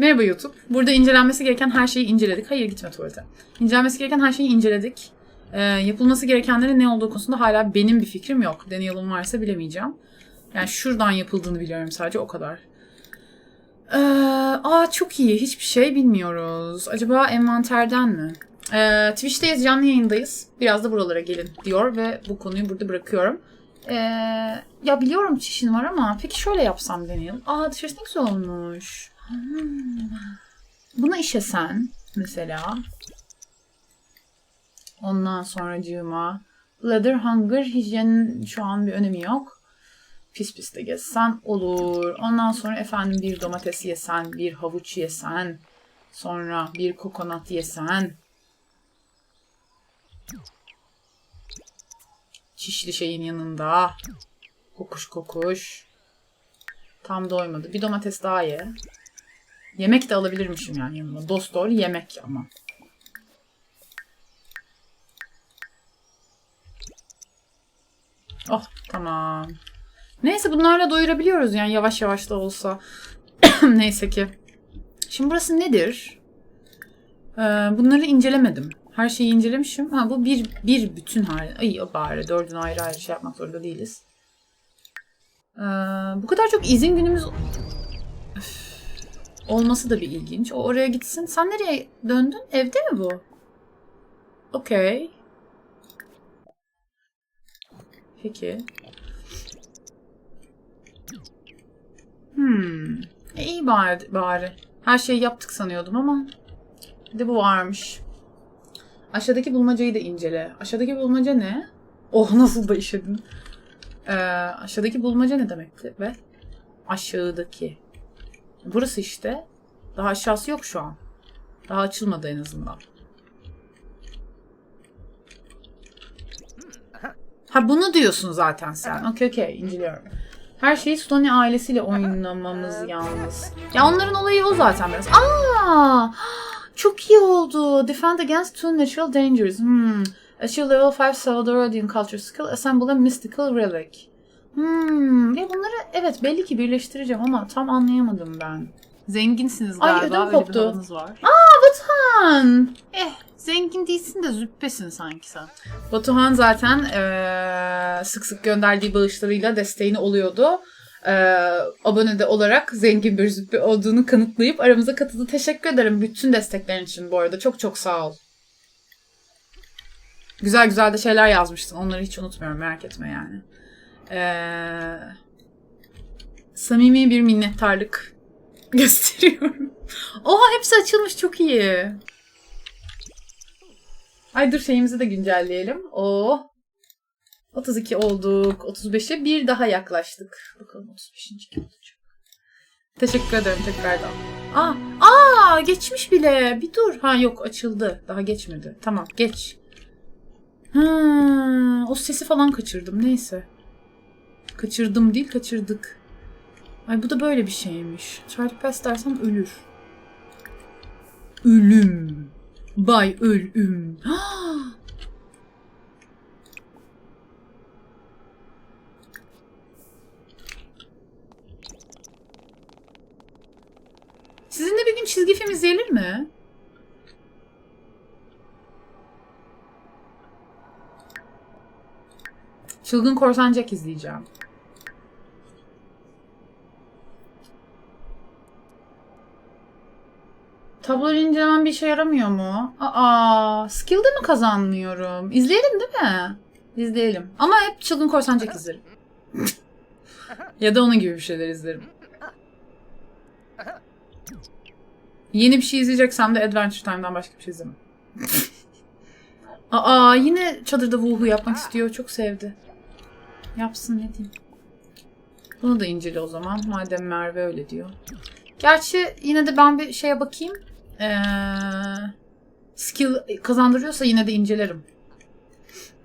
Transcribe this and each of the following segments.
Merhaba YouTube. Burada incelenmesi gereken her şeyi inceledik. Hayır gitme tuvalete. İncelenmesi gereken her şeyi inceledik. Ee, yapılması gerekenlerin ne olduğu konusunda hala benim bir fikrim yok. Daniel'ın varsa bilemeyeceğim. Yani şuradan yapıldığını biliyorum sadece o kadar. Ee, aa çok iyi. Hiçbir şey bilmiyoruz. Acaba envanterden mi? Ee, Twitch'teyiz, canlı yayındayız. Biraz da buralara gelin diyor ve bu konuyu burada bırakıyorum. Ee, ya biliyorum çişin var ama peki şöyle yapsam Daniel. Aa dışarısı ne güzel olmuş. Hmm. Buna işesen mesela. Ondan sonracığıma Leather Hunger hijyen şu an bir önemi yok. Pis pis de gezsen olur. Ondan sonra efendim bir domates yesen, bir havuç yesen. Sonra bir kokonat yesen. Çişli şeyin yanında. Kokuş kokuş. Tam doymadı. Bir domates daha ye. Yemek de alabilirmişim yani yanıma. Dost doğru yemek ama. Oh tamam. Neyse bunlarla doyurabiliyoruz yani yavaş yavaş da olsa. Neyse ki. Şimdi burası nedir? Ee, bunları incelemedim. Her şeyi incelemişim. Ha bu bir bir bütün hali. Ay o bari dördünü ayrı ayrı şey yapmak zorunda değiliz. Ee, bu kadar çok izin günümüz. Olması da bir ilginç. O oraya gitsin. Sen nereye döndün? Evde mi bu? Okey. Peki. Hmm. E, iyi bari, bari. Her şeyi yaptık sanıyordum ama bir de bu varmış. Aşağıdaki bulmacayı da incele. Aşağıdaki bulmaca ne? Oh nasıl da işedin. Ee, aşağıdaki bulmaca ne demekti? Ve aşağıdaki. Burası işte. Daha aşağısı yok şu an. Daha açılmadı en azından. Ha bunu diyorsun zaten sen. Okey okey inceliyorum. Her şeyi Stony ailesiyle oynamamız yalnız. Ya onların olayı o zaten biraz. Aa! Çok iyi oldu. Defend against two natural dangers. Hmm. Achieve level 5 Salvadorian culture skill. Assemble a mystical relic. Hmm. Ya bunları evet belli ki birleştireceğim ama tam anlayamadım ben. Zenginsiniz Ay, galiba. ödüm öyle bir koptu. var. Aa Batuhan. Eh zengin değilsin de züppesin sanki sen. Batuhan zaten eee, sık sık gönderdiği bağışlarıyla desteğini oluyordu. Eee abone de olarak zengin bir züppe olduğunu kanıtlayıp aramıza katıldı. Teşekkür ederim bütün desteklerin için bu arada. Çok çok sağ ol. Güzel güzel de şeyler yazmıştın. Onları hiç unutmuyorum merak etme yani. Eee, samimi bir minnettarlık gösteriyorum. Oha hepsi açılmış çok iyi. Ay dur şeyimizi de güncelleyelim. Oo. 32 olduk. 35'e bir daha yaklaştık. Bakalım 35. kim olacak. Teşekkür ederim tekrardan. Aa, aa geçmiş bile. Bir dur. Ha yok açıldı. Daha geçmedi. Tamam geç. Ha, o sesi falan kaçırdım. Neyse. Kaçırdım değil kaçırdık. Ay bu da böyle bir şeymiş. To pass dersem ölür. Ölüm. Bay ölüm. Sizinle bir gün çizgi film izleyelim mi? Çılgın Korsan Jack izleyeceğim. Tablo incelemem bir işe yaramıyor mu? Aa, skill'de mi kazanmıyorum? İzleyelim değil mi? İzleyelim. Ama hep Çılgın Korsan Jack izlerim. ya da onun gibi bir şeyler izlerim. Yeni bir şey izleyeceksem de Adventure Time'dan başka bir şey izlemem. Aa yine çadırda vuhu yapmak istiyor. Çok sevdi. Yapsın ne diyeyim. Bunu da incele o zaman. Madem Merve öyle diyor. Gerçi yine de ben bir şeye bakayım. Ee, skill kazandırıyorsa yine de incelerim.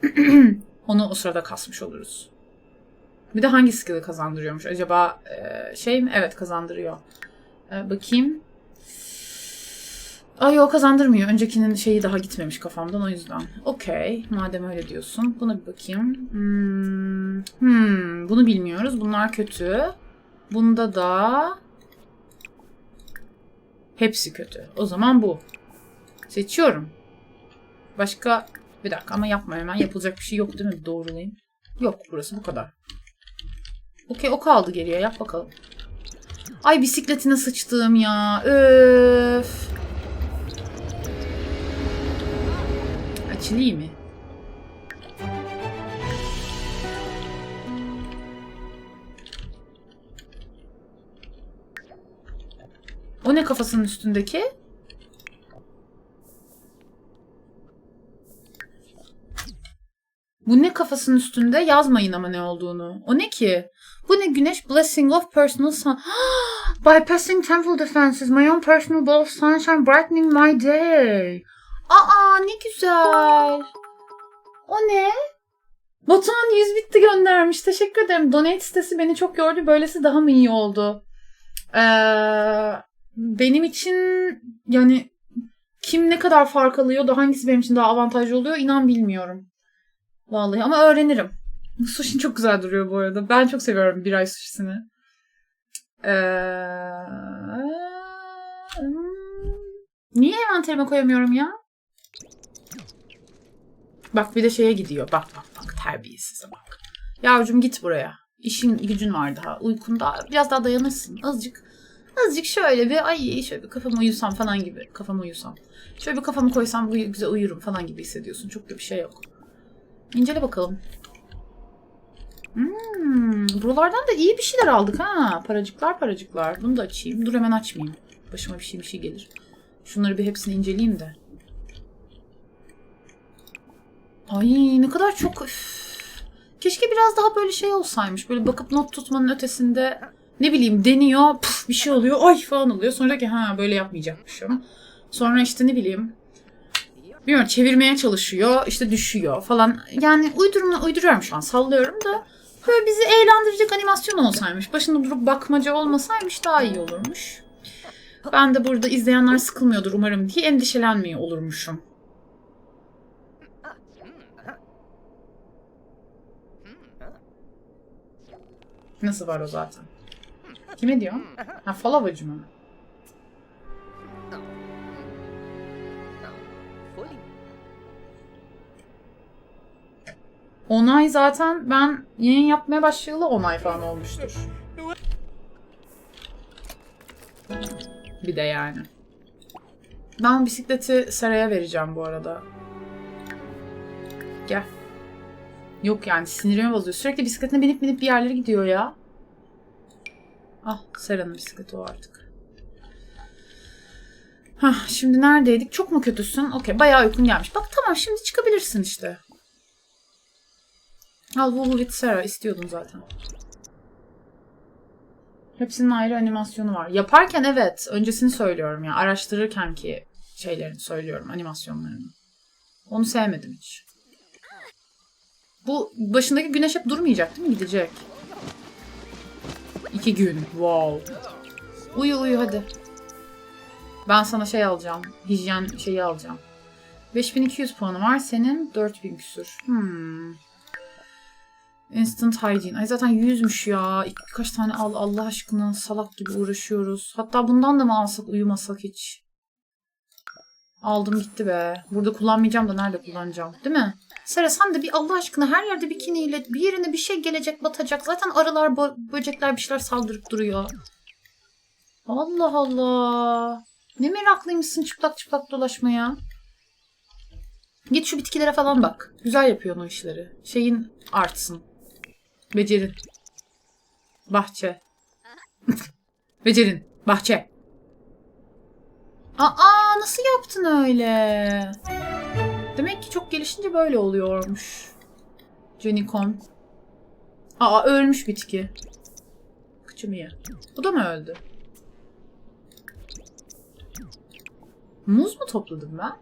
Onu o sırada kasmış oluruz. Bir de hangi skill'i kazandırıyormuş? Acaba e, şey mi? Evet kazandırıyor. E, bakayım. Ay o kazandırmıyor. Öncekinin şeyi daha gitmemiş kafamdan o yüzden. Okey. Madem öyle diyorsun. Buna bir bakayım. Hmm, hmm, bunu bilmiyoruz. Bunlar kötü. Bunda da Hepsi kötü. O zaman bu. Seçiyorum. Başka bir dakika ama yapma hemen. Yapılacak bir şey yok değil mi? Doğrulayayım. Yok burası bu kadar. Okey o kaldı geriye. Yap bakalım. Ay bisikletine sıçtığım ya. Öf. Açılayım mı? O ne kafasının üstündeki? Bu ne kafasının üstünde? Yazmayın ama ne olduğunu. O ne ki? Bu ne güneş? Blessing of personal sun. Bypassing temple defenses. My own personal ball of sunshine brightening my day. Aa ne güzel. O ne? Batuhan 100 bitti göndermiş. Teşekkür ederim. Donate sitesi beni çok gördü. Böylesi daha mı iyi oldu? Ee, benim için yani kim ne kadar fark alıyor da hangisi benim için daha avantajlı oluyor inan bilmiyorum. Vallahi ama öğrenirim. Sushi çok güzel duruyor bu arada. Ben çok seviyorum bir ay sushisini. Ee, niye envanterime koyamıyorum ya? Bak bir de şeye gidiyor. Bak bak bak terbiyesize bak. Yavrucuğum git buraya. İşin gücün var daha. Uykunda biraz daha dayanırsın. Azıcık azıcık şöyle bir ay şöyle bir kafamı uyusam falan gibi. Kafamı uyusam. Şöyle bir kafamı koysam bu güzel uyurum falan gibi hissediyorsun. Çok da bir şey yok. İncele bakalım. Hmm, buralardan da iyi bir şeyler aldık ha. Paracıklar paracıklar. Bunu da açayım. Dur hemen açmayayım. Başıma bir şey bir şey gelir. Şunları bir hepsini inceleyeyim de. Ay ne kadar çok... Üf. Keşke biraz daha böyle şey olsaymış. Böyle bakıp not tutmanın ötesinde ne bileyim deniyor. Puf, bir şey oluyor. Ay falan oluyor. Sonra ki ha böyle yapmayacakmışım. Sonra işte ne bileyim bilmiyorum çevirmeye çalışıyor işte düşüyor falan. Yani uydurma, uyduruyorum şu an sallıyorum da böyle bizi eğlendirecek animasyon olsaymış. Başında durup bakmaca olmasaymış daha iyi olurmuş. Ben de burada izleyenler sıkılmıyordur umarım diye endişelenmiyor olurmuşum. Nasıl var o zaten? Kime diyor? Ha falavacı mı? Onay zaten ben yayın yapmaya başlayalı onay falan olmuştur. Bir de yani. Ben bisikleti Sara'ya vereceğim bu arada. Gel. Yok yani sinirimi bozuyor. Sürekli bisikletine binip binip bir yerlere gidiyor ya. Ah Sera'nın bisikleti o artık. Hah şimdi neredeydik? Çok mu kötüsün? Okey bayağı uykun gelmiş. Bak tamam şimdi çıkabilirsin işte. Al Woohoo with Sarah istiyordum zaten. Hepsinin ayrı animasyonu var. Yaparken evet. Öncesini söylüyorum ya. Araştırırken ki şeylerini söylüyorum. Animasyonlarını. Onu sevmedim hiç. Bu başındaki güneş hep durmayacak değil mi? Gidecek. İki gün. Wow. Uyu uyu hadi. Ben sana şey alacağım. Hijyen şeyi alacağım. 5200 puanı var. Senin 4000 küsür. Hmm. Instant hygiene. Ay zaten 100'müş ya. Birkaç tane al Allah aşkına salak gibi uğraşıyoruz. Hatta bundan da mı alsak uyumasak hiç? Aldım gitti be. Burada kullanmayacağım da nerede kullanacağım? Değil mi? Sera sen de bir Allah aşkına her yerde bikiniyle bir yerine bir şey gelecek batacak. Zaten arılar böcekler bir şeyler saldırıp duruyor. Allah Allah. Ne meraklıymışsın çıplak çıplak dolaşmaya. Git şu bitkilere falan bak. Güzel yapıyorsun o işleri. Şeyin artsın. Becerin. Bahçe. Becerin. Bahçe. Aa nasıl yaptın öyle? Demek ki çok gelişince böyle oluyormuş. Jenicon. Aa ölmüş bitki. Kıçımı ye. Bu da mı öldü? Muz mu topladım ben?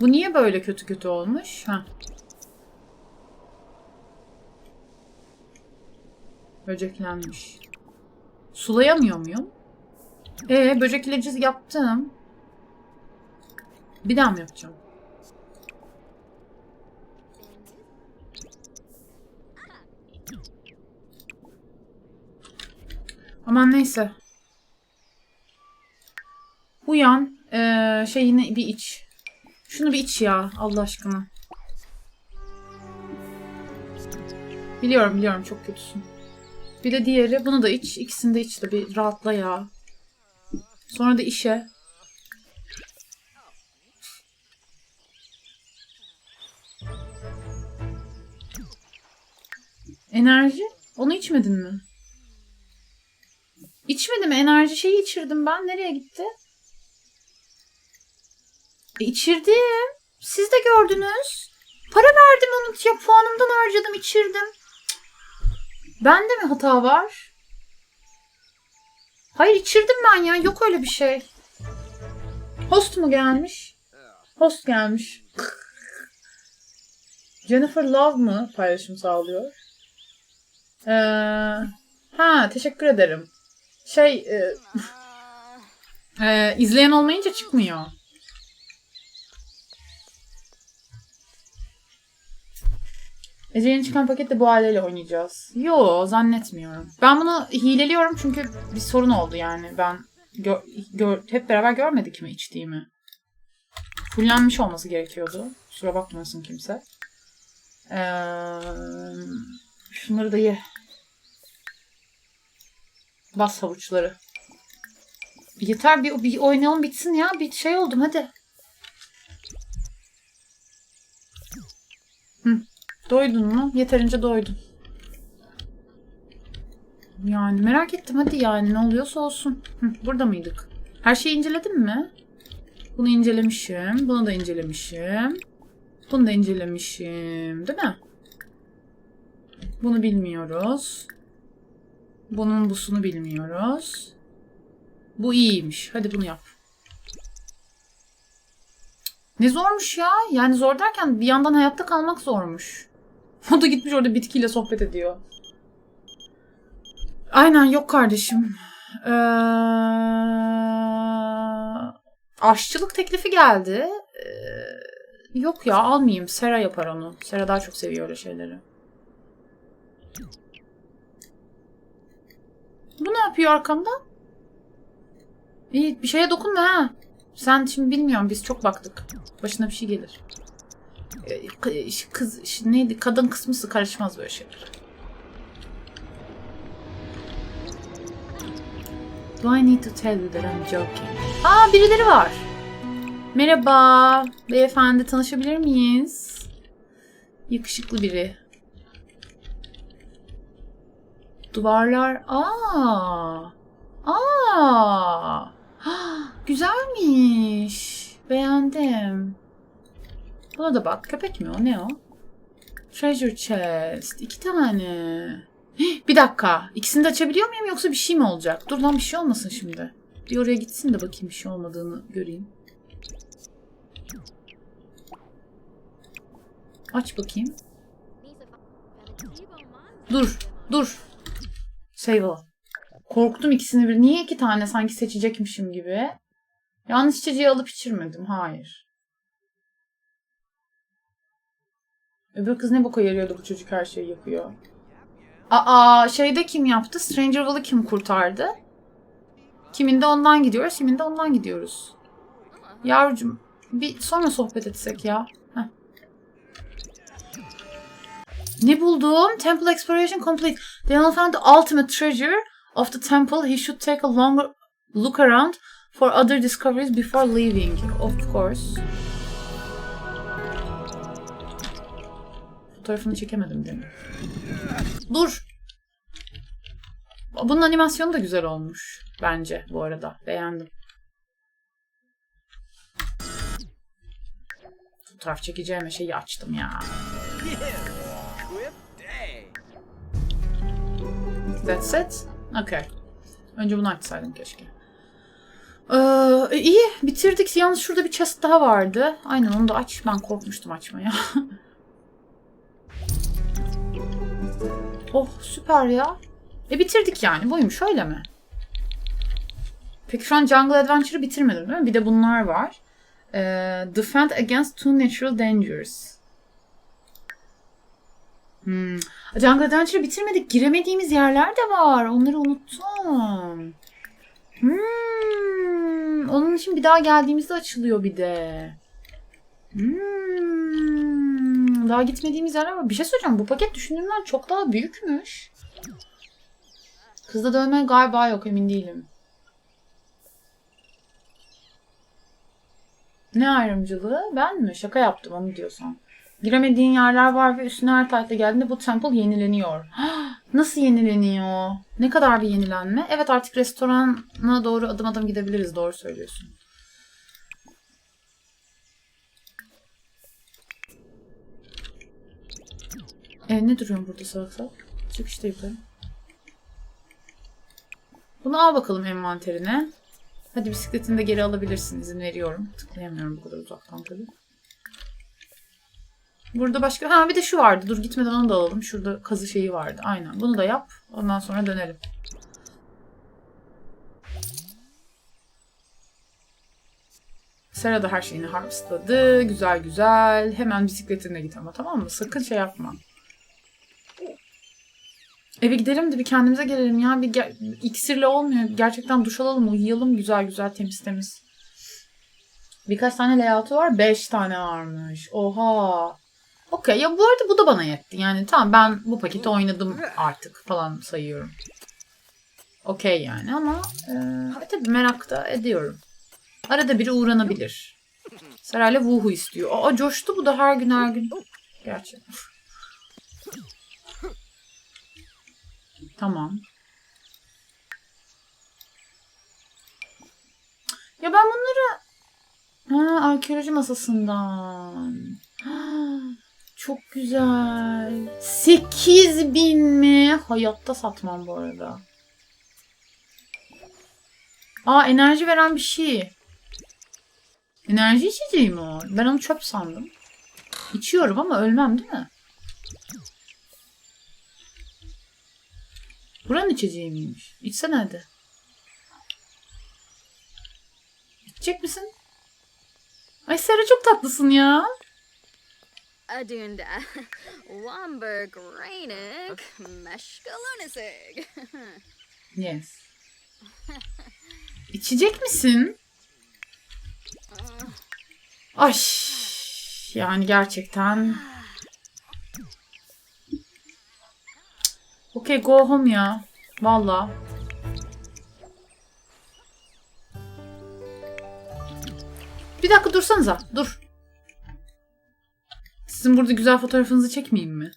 Bu niye böyle kötü kötü olmuş? Ha. Böceklenmiş. Sulayamıyor muyum? Ee, böcek ilacı yaptım. Bir daha mı yapacağım? Aman neyse. Uyan. Ee, şeyini bir iç. Şunu bir iç ya Allah aşkına. Biliyorum biliyorum çok kötüsün. Bir de diğeri bunu da iç. İkisini de iç de bir rahatla ya. Sonra da işe. Enerji? Onu içmedin mi? İçmedim. Enerji şeyi içirdim ben. Nereye gitti? E, içirdim. Siz de gördünüz. Para verdim onu. Ya puanımdan harcadım, içirdim. Bende mi hata var? Hayır içirdim ben ya. Yok öyle bir şey. Host mu gelmiş? Host gelmiş. Jennifer Love mı paylaşım sağlıyor? Ee, ha teşekkür ederim. Şey e, e, izleyen olmayınca çıkmıyor. Ece yeni çıkan pakette bu aileyle oynayacağız. Yo zannetmiyorum. Ben bunu hileliyorum çünkü bir sorun oldu yani. Ben gö- gör- hep beraber görmedik mi içtiğimi? Fullenmiş olması gerekiyordu. Kusura bakmasın kimse. Ee, şunları da ye. Bas havuçları. Yeter bir, bir oynayalım bitsin ya. Bir şey oldum hadi. Hı. Doydun mu? Yeterince doydum. Yani merak ettim hadi yani ne oluyorsa olsun. Hı, burada mıydık? Her şeyi inceledim mi? Bunu incelemişim. Bunu da incelemişim. Bunu da incelemişim. Değil mi? Bunu bilmiyoruz. Bunun busunu bilmiyoruz. Bu iyiymiş. Hadi bunu yap. Ne zormuş ya. Yani zor derken bir yandan hayatta kalmak zormuş. O da gitmiş orada bitkiyle sohbet ediyor. Aynen yok kardeşim. Ee, aşçılık teklifi geldi. Ee, yok ya almayayım. Sera yapar onu. Sera daha çok seviyor öyle şeyleri. Bu ne yapıyor arkamda? İyi bir şeye dokunma ha. Sen şimdi bilmiyorum biz çok baktık. Başına bir şey gelir. K- Kız neydi? Kadın kısmısı karışmaz böyle şeyler. Do I need to tell you that I'm joking? Aa birileri var. Merhaba. Beyefendi tanışabilir miyiz? Yakışıklı biri. Duvarlar. Aa. Aa. Ah, Güzelmiş. Beğendim. Buna da bak. Köpek mi o? Ne o? Treasure chest. İki tane. Bir dakika. İkisini de açabiliyor muyum yoksa bir şey mi olacak? Dur lan bir şey olmasın şimdi. Bir oraya gitsin de bakayım bir şey olmadığını göreyim. Aç bakayım. Dur. Dur. Save al. Korktum ikisini bir. Niye iki tane sanki seçecekmişim gibi? Yanlış içeceği alıp içirmedim. Hayır. Öbür kız ne boka yarıyordu bu çocuk her şeyi yapıyor. Aa şeyde kim yaptı? Strangerville'ı kim kurtardı? Kiminde ondan gidiyoruz, kiminde ondan gidiyoruz. Yavrucuğum bir sonra sohbet etsek ya. Heh. Ne buldum? Temple exploration complete. Daniel found the ultimate treasure of the temple. He should take a longer look around for other discoveries before leaving. Of course. Fotoğrafını çekemedim demin. Dur. Bunun animasyonu da güzel olmuş. Bence bu arada. Beğendim. Fotoğraf çekeceğime şeyi açtım ya. That's it. Okay. Önce bunu açsaydım keşke. Ee, iyi bitirdik. Yalnız şurada bir chest daha vardı. Aynen onu da aç. Ben korkmuştum açmaya. oh süper ya. E bitirdik yani. Buymuş öyle mi? Peki şu an Jungle Adventure'ı bitirmedim değil mi? Bir de bunlar var. Ee, defend against two natural dangers. Hmm. Jungle Adventure'ı bitirmedik. Giremediğimiz yerler de var. Onları unuttum. Hmm. onun için bir daha geldiğimizde açılıyor bir de. Hmm, daha gitmediğimiz yerler var. Bir şey söyleyeceğim. Bu paket düşündüğümden çok daha büyükmüş. Kızda dövme galiba yok emin değilim. Ne ayrımcılığı? Ben mi? Şaka yaptım onu diyorsan. Giremediğin yerler var ve üstüne her taytla geldiğinde bu temple yenileniyor. Nasıl yenileniyor? Ne kadar bir yenilenme? Evet artık restorana doğru adım adım gidebiliriz. Doğru söylüyorsun. E, ne duruyorsun burada salak salak? Çık yukarı. Bunu al bakalım envanterine. Hadi bisikletini de geri alabilirsin. izin veriyorum. Tıklayamıyorum bu kadar uzaktan tabii. Burada başka... Ha bir de şu vardı. Dur gitmeden onu da alalım. Şurada kazı şeyi vardı. Aynen. Bunu da yap. Ondan sonra dönelim. Sera da her şeyini harvestladı. Güzel güzel. Hemen bisikletine git ama tamam mı? Sakın şey yapma. Eve gidelim de bir kendimize gelelim ya. Bir ge- iksirle olmuyor. Gerçekten duş alalım, uyuyalım güzel güzel temiz temiz. Birkaç tane layout'u var. Beş tane varmış. Oha. Okey ya bu arada bu da bana yetti. Yani tamam ben bu paketi oynadım artık falan sayıyorum. Okey yani ama e, tabii merak da ediyorum. Arada biri uğranabilir. Serayla Wuhu istiyor. Aa coştu bu da her gün her gün. Gerçi. Tamam. Ya ben bunları ha, arkeoloji masasından. Ha, çok güzel. 8000 bin mi? Hayatta satmam bu arada. Aa enerji veren bir şey. Enerji içeceği mi o? Ben onu çöp sandım. İçiyorum ama ölmem değil mi? Buranın içeceği miymiş? İçsene hadi. İçecek misin? Ay Sera çok tatlısın ya. Adunda, Wamberg Rainig, Meshkalunisig. Yes. İçecek misin? Ay yani gerçekten. Okey go home ya. Valla. Bir dakika dursanıza. Dur. Sizin burada güzel fotoğrafınızı çekmeyeyim mi?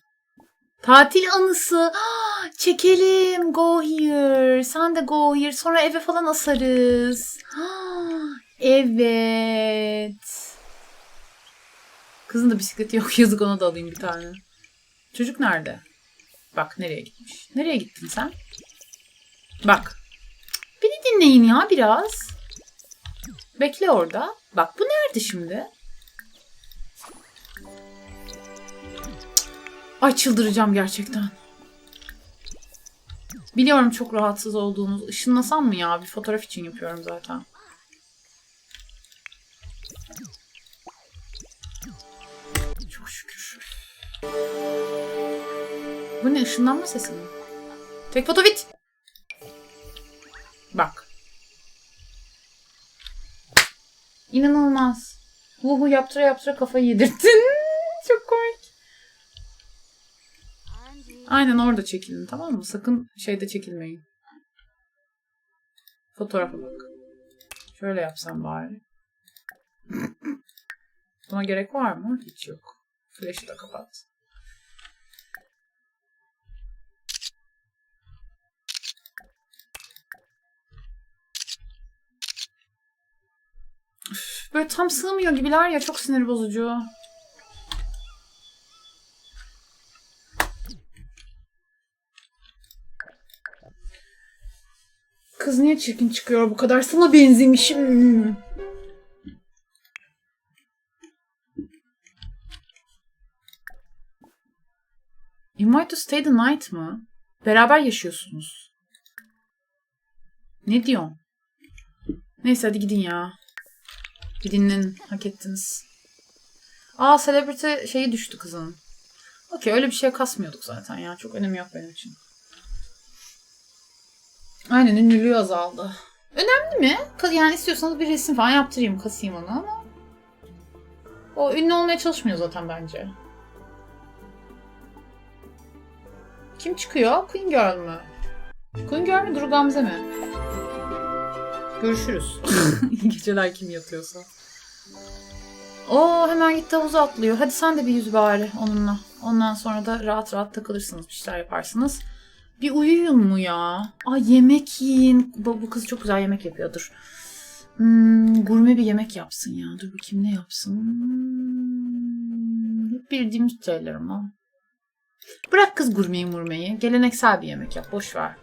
Tatil anısı. Ah, Çekelim. Go here. Sen de go here. Sonra eve falan asarız. Ah, Evet. Kızın da bisikleti yok. Yazık ona da alayım bir tane. Çocuk nerede? Bak nereye gitmiş. Nereye gittin sen? Bak. Beni dinleyin ya biraz. Bekle orada. Bak bu nerede şimdi? Ay çıldıracağım gerçekten. Biliyorum çok rahatsız olduğunuz. Işınlasam mı ya? Bir fotoğraf için yapıyorum zaten. Çok şükür. Bu ne ışınlanma sesi mi? Tek foto bit. Bak. İnanılmaz. Vuhu yaptıra yaptıra kafayı yedirttin. Çok komik. Aynen orada çekilin tamam mı? Sakın şeyde çekilmeyin. Fotoğrafa bak. Şöyle yapsam bari. Buna gerek var mı? Hiç yok. Flash'ı da kapat. Böyle tam sığmıyor gibiler ya çok sinir bozucu. Kız niye çirkin çıkıyor bu kadar? Sana benzemişim. Invite to stay the night mı? Beraber yaşıyorsunuz. Ne diyorsun? Neyse hadi gidin ya. Bir dinlenin. Hak ettiniz. Aa celebrity şeyi düştü kızın. Okey öyle bir şey kasmıyorduk zaten ya. Çok önemi yok benim için. Aynen ünlülüğü azaldı. Önemli mi? Yani istiyorsanız bir resim falan yaptırayım, kasayım onu ama o ünlü olmaya çalışmıyor zaten bence. Kim çıkıyor? Queen Girl mü? Queen Girl mi, Duru Gamze mi? Görüşürüz. İyi geceler kim yatıyorsa. Oo hemen gitti havuza atlıyor. Hadi sen de bir yüz bari onunla. Ondan sonra da rahat rahat takılırsınız. Bir şeyler yaparsınız. Bir uyuyun mu ya? Ay yemek yiyin. Bu, bu kız çok güzel yemek yapıyordur. Hmm, gurme bir yemek yapsın ya. Dur bakayım ne yapsın. Hmm, hep bildiğimiz şeyler ama. Bırak kız gurmeyi murmeyi. Geleneksel bir yemek yap. Boş ver.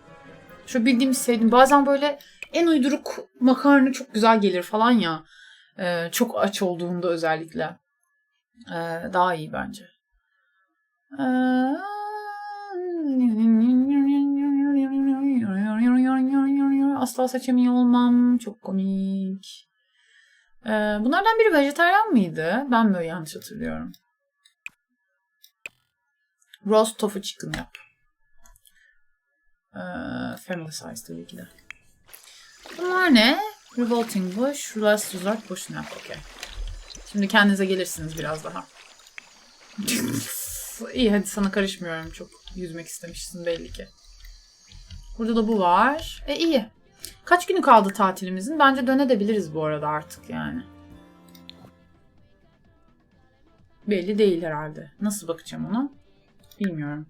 Şu bildiğimiz sevdiğim. Bazen böyle en uyduruk makarna çok güzel gelir falan ya. Ee, çok aç olduğunda özellikle. Ee, daha iyi bence. Ee, Asla seçemiyor olmam. Çok komik. Ee, bunlardan biri vejetaryen mıydı? Ben böyle yanlış hatırlıyorum. Roast tofu chicken yap. Ee, family size tabii ki de. Bunlar ne? Revolting Bush, Last Resort, Boşuna. Okey. Şimdi kendinize gelirsiniz biraz daha. İyi hadi sana karışmıyorum. Çok yüzmek istemişsin belli ki. Burada da bu var. E iyi. Kaç günü kaldı tatilimizin? Bence dönebiliriz bu arada artık yani. Belli değil herhalde. Nasıl bakacağım ona? Bilmiyorum.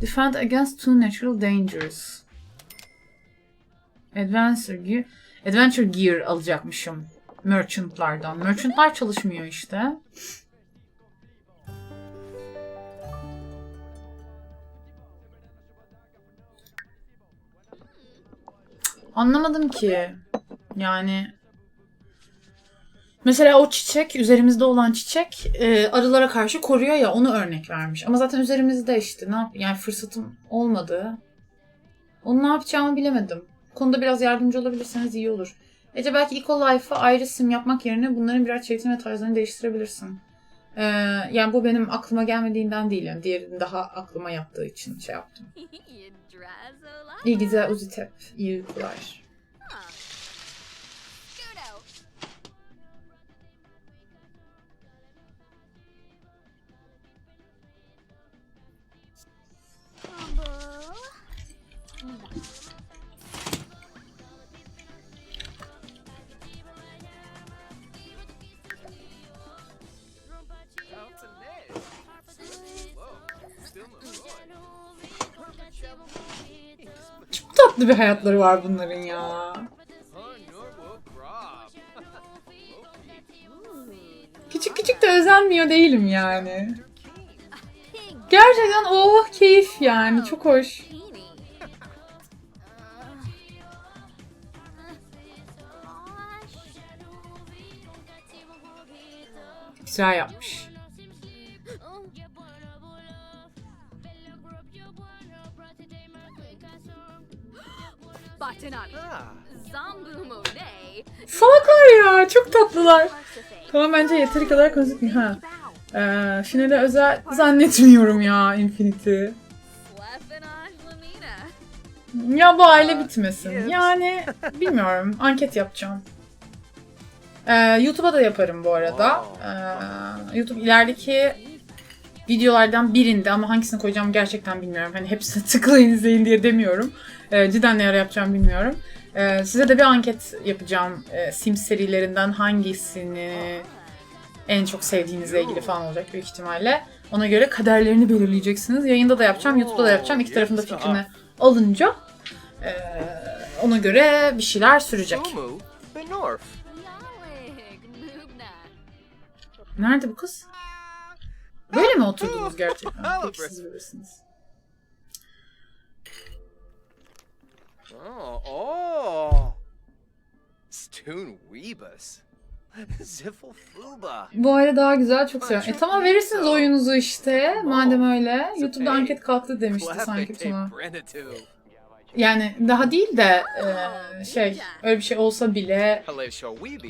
Defend against two natural dangers. Adventure Gear, Adventure Gear alacakmışım. Merchant'lardan. Merchant'lar çalışmıyor işte. Anlamadım ki. Yani Mesela o çiçek, üzerimizde olan çiçek e, arılara karşı koruyor ya onu örnek vermiş. Ama zaten üzerimizde işte ne yap yani fırsatım olmadı. Onu ne yapacağımı bilemedim. Konuda biraz yardımcı olabilirseniz iyi olur. Ece belki Ecolife'a ayrı sim yapmak yerine bunların birer çevitim ve tarzlarını değiştirebilirsin. Ee, yani bu benim aklıma gelmediğinden değil. Yani diğerini daha aklıma yaptığı için şey yaptım. İyi güzel Uzitep. iyi uykular. Tatlı bir hayatları var bunların ya. Küçük küçük de özenmiyor değilim yani. Gerçekten oh keyif yani çok hoş. Güzel yapmış. Salaklar ya çok tatlılar. Tamam bence yeteri kadar konuştuk. Ha. Ee, finale özel zannetmiyorum ya Infinity. Ya bu aile bitmesin. Yani bilmiyorum. Anket yapacağım. Ee, YouTube'a da yaparım bu arada. Ee, YouTube ilerideki videolardan birinde ama hangisini koyacağım gerçekten bilmiyorum. Hani hepsini tıklayın izleyin diye demiyorum. Ee, cidden ne ara yapacağım bilmiyorum. Ee, size de bir anket yapacağım. Ee, Sims serilerinden hangisini en çok sevdiğinizle ilgili falan olacak büyük ihtimalle. Ona göre kaderlerini belirleyeceksiniz. Yayında da yapacağım, YouTube'da da yapacağım. İki tarafın da fikrini alınca ee, ona göre bir şeyler sürecek. Nerede bu kız? Böyle mi oturdunuz gerçekten? Peki siz bilirsiniz. Oh, oh. Stoon Weebus. Ziffle Fuba. Bu aile daha güzel çok seviyorum. E tamam verirsiniz oyunuzu işte. Madem öyle. YouTube'da anket kalktı demişti sanki Tuna. Yani daha değil de e, şey öyle bir şey olsa bile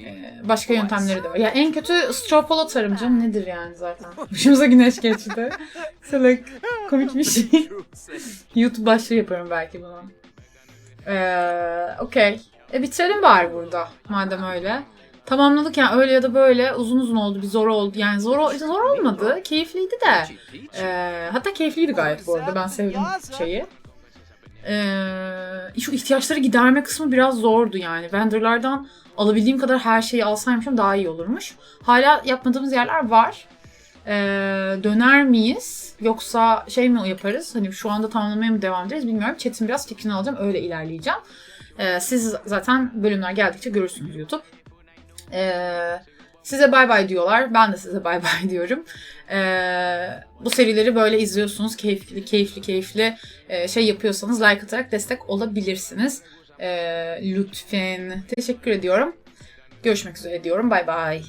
e, başka yöntemleri de var. Ya en kötü stropol atarım canım nedir yani zaten. Başımıza güneş geçti. Salak komik bir şey. YouTube başlığı yaparım belki buna. Ee, Okey. E bitirelim bari burada madem öyle. Tamamladık yani öyle ya da böyle uzun uzun oldu bir zor oldu. Yani zor zor olmadı. Keyifliydi de. Ee, hatta keyifliydi gayet bu arada. Ben sevdim şeyi. Ee, şu ihtiyaçları giderme kısmı biraz zordu yani. Vendorlardan alabildiğim kadar her şeyi alsaymışım daha iyi olurmuş. Hala yapmadığımız yerler var. Ee, döner miyiz? Yoksa şey mi yaparız? Hani şu anda tamamlamaya mı devam ederiz bilmiyorum. Chat'in biraz fikrini alacağım. Öyle ilerleyeceğim. Ee, siz zaten bölümler geldikçe görürsünüz YouTube. Ee, size bay bay diyorlar. Ben de size bay bay diyorum. Ee, bu serileri böyle izliyorsunuz. Keyifli, keyifli, keyifli e, şey yapıyorsanız like atarak destek olabilirsiniz. Ee, lütfen. Teşekkür ediyorum. Görüşmek üzere diyorum. Bay bay.